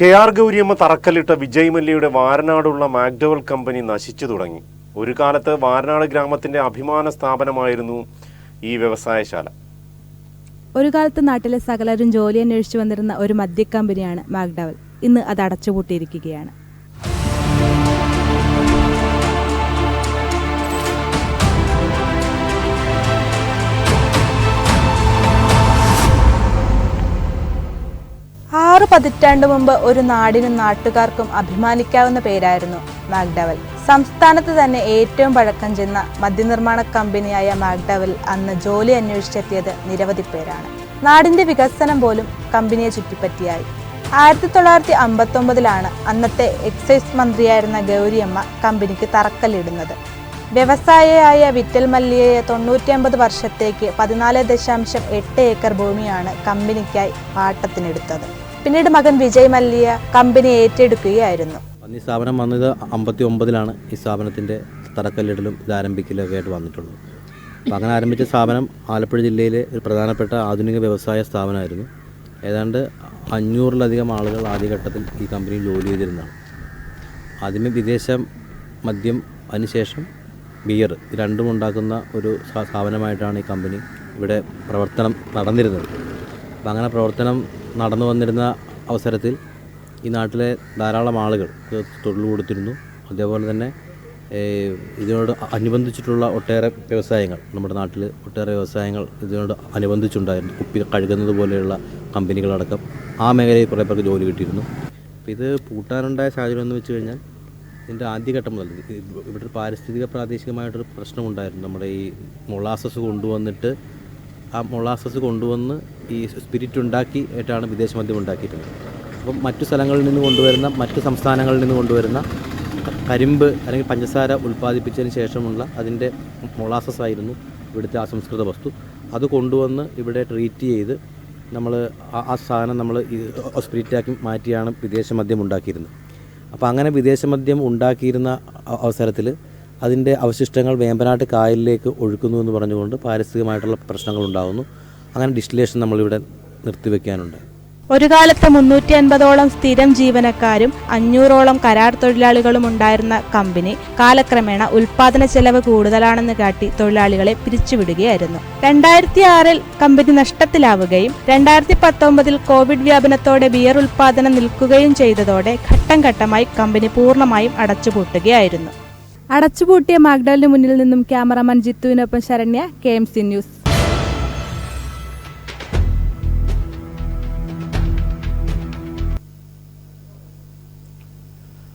K R Gouriamma തറക്കല്ലിട്ട വിജയ് മല്യയുടെ വാരനാടുള്ള മാക്ഡവൽ കമ്പനി നശിച്ചു തുടങ്ങി. ഒരു കാലത്ത് വാരനാട് ഗ്രാമത്തിന്റെ അഭിമാന സ്ഥാപനമായിരുന്നു ഈ വ്യവസായശാല. ഒരു കാലത്ത് നാട്ടിലെ സകലരും ജോലി അന്വേഷിച്ചു വന്നിരുന്ന ഒരു മദ്യക്കമ്പനിയാണ് മാക്ഡവൽ. ഇന്ന് അത് അടച്ചുപൂട്ടിയിരിക്കുകയാണ്. ആറു പതിറ്റാണ്ട് മുമ്പ് ഒരു നാടിനും നാട്ടുകാർക്കും അഭിമാനിക്കാവുന്ന പേരായിരുന്നു മാഗ്ഡവൽ. സംസ്ഥാനത്ത് തന്നെ ഏറ്റവും പഴക്കം ചെന്ന മദ്യനിർമ്മാണ കമ്പനിയായ മാഗ്ഡവൽ അന്ന് ജോലി അന്വേഷിച്ചെത്തിയത് നിരവധി പേരാണ്. നാടിന്റെ വികസനം പോലും കമ്പനിയെ ചുറ്റിപ്പറ്റിയായി. ആയിരത്തി തൊള്ളായിരത്തി അമ്പത്തി ഒമ്പതിലാണ് അന്നത്തെ എക്സൈസ് മന്ത്രിയായിരുന്ന ഗൗരിയമ്മ കമ്പനിക്ക് തറക്കല്ലിടുന്നത്. വ്യവസായിയായ വിറ്റൽ മല്ലിയെ തൊണ്ണൂറ്റിയൊമ്പത് വർഷത്തേക്ക് പതിനാല് ദശാംശം എട്ട് ഏക്കർ ഭൂമിയാണ് കമ്പനിക്കായി പാട്ടത്തിനെടുത്തത് പിന്നീട് മകൻ വിജയ് മല്യ കമ്പനി ഏറ്റെടുക്കുകയായിരുന്നു. ഈ സ്ഥാപനം വന്നത് അമ്പത്തി ഒമ്പതിലാണ് ഈ സ്ഥാപനത്തിന്റെ തറക്കല്ലിടലും ഇത് ആരംഭിക്കലൊക്കെ ആയിട്ട് വന്നിട്ടുള്ളത്. അപ്പോൾ അങ്ങനെ ആരംഭിച്ച സ്ഥാപനം ആലപ്പുഴ ജില്ലയിലെ ഒരു പ്രധാനപ്പെട്ട ആധുനിക വ്യവസായ സ്ഥാപനമായിരുന്നു. ഏതാണ്ട് അഞ്ഞൂറിലധികം ആളുകൾ ആദ്യഘട്ടത്തിൽ ഈ കമ്പനിയിൽ ജോലി ചെയ്തിരുന്നതാണ്. ആദ്യമേ വിദേശ മദ്യം അതിനുശേഷം ബിയർ രണ്ടും ഉണ്ടാക്കുന്ന ഒരു സ്ഥാപനമായിട്ടാണ് ഈ കമ്പനി ഇവിടെ പ്രവർത്തനം നടന്നിരുന്നത്. അപ്പം അങ്ങനെ പ്രവർത്തനം നടന്നു വന്നിരുന്ന അവസരത്തിൽ ഈ നാട്ടിലെ ധാരാളം ആളുകൾ തൊഴിൽ കൊടുത്തിരുന്നു. അതേപോലെ തന്നെ ഇതിനോട് അനുബന്ധിച്ചിട്ടുള്ള ഒട്ടേറെ വ്യവസായങ്ങൾ നമ്മുടെ നാട്ടിൽ ഒട്ടേറെ വ്യവസായങ്ങൾ ഇതിനോട് അനുബന്ധിച്ചുണ്ടായിരുന്നു. കുപ്പി കഴുകുന്നത് പോലെയുള്ള കമ്പനികളടക്കം ആ മേഖലയിൽ കുറേ പേർക്ക് ജോലി കിട്ടിയിരുന്നു. അപ്പോൾ ഇത് പൂട്ടാനുണ്ടായ സാഹചര്യം എന്ന് വെച്ച് കഴിഞ്ഞാൽ ഇതിന്റെ ആദ്യഘട്ടം മുതൽ ഇവിടെ ഒരു പാരിസ്ഥിതിക പ്രാദേശികമായിട്ടൊരു പ്രശ്നമുണ്ടായിരുന്നു. നമ്മുടെ ഈ മൊളാസസ് കൊണ്ടുവന്നിട്ട് ആ മൊളാസസ് കൊണ്ടുവന്ന് ഈ സ്പിരിറ്റ് ഉണ്ടാക്കി ആയിട്ടാണ് വിദേശ മദ്യം ഉണ്ടാക്കിയിട്ടുള്ളത്. അപ്പം മറ്റു സ്ഥലങ്ങളിൽ നിന്ന് കൊണ്ടുവരുന്ന മറ്റു സംസ്ഥാനങ്ങളിൽ നിന്ന് കൊണ്ടുവരുന്ന കരിമ്പ് അല്ലെങ്കിൽ പഞ്ചസാര ഉൽപ്പാദിപ്പിച്ചതിന് ശേഷമുള്ള അതിന്റെ മൊളാസസ് ആയിരുന്നു ഇവിടുത്തെ അസംസ്കൃത വസ്തു. അത് കൊണ്ടുവന്ന് ഇവിടെ ട്രീറ്റ് ചെയ്ത് നമ്മൾ ആ ആ സാധനം നമ്മൾ സ്പിരിറ്റാക്കി മാറ്റിയാണ് വിദേശ മദ്യം ഉണ്ടാക്കിയിരുന്നത്. അപ്പോൾ അങ്ങനെ വിദേശ മദ്യം ഉണ്ടാക്കിയിരുന്ന അവസരത്തിൽ അതിന്റെ അവശിഷ്ടങ്ങൾ വേമ്പനാട്ട് കായലിലേക്ക് ഒഴുക്കുന്നു എന്ന് പറഞ്ഞുകൊണ്ട് പാരിസ്ഥിതികമായിട്ടുള്ള പ്രശ്നങ്ങൾ ഉണ്ടാകുന്നു അങ്ങനെ ഡിസ്റ്റിലേഷൻ നമ്മളിവിടെ നിർത്തിവെക്കാനുണ്ട്. ഒരു കാലത്ത് മുന്നൂറ്റി അൻപതോളം സ്ഥിരം ജീവനക്കാരും അഞ്ഞൂറോളം കരാർ തൊഴിലാളികളും ഉണ്ടായിരുന്ന കമ്പനി കാലക്രമേണ ഉൽപാദന ചെലവ് കൂടുതലാണെന്ന് കാട്ടി തൊഴിലാളികളെ പിരിച്ചുവിടുകയായിരുന്നു. രണ്ടായിരത്തി ആറിൽ കമ്പനി നഷ്ടത്തിലാവുകയും രണ്ടായിരത്തി പത്തൊമ്പതിൽ കോവിഡ് വ്യാപനത്തോടെ ബിയർ ഉൽപാദനം നിൽക്കുകയും ചെയ്തതോടെ ഘട്ടം ഘട്ടമായി കമ്പനി പൂർണമായും അടച്ചുപൂട്ടുകയായിരുന്നു. അടച്ചുപൂട്ടിയ മാഗ്ഡലിന് മുന്നിൽ നിന്നും cameraman ജിത്തുവിനൊപ്പം Saranya K M C news.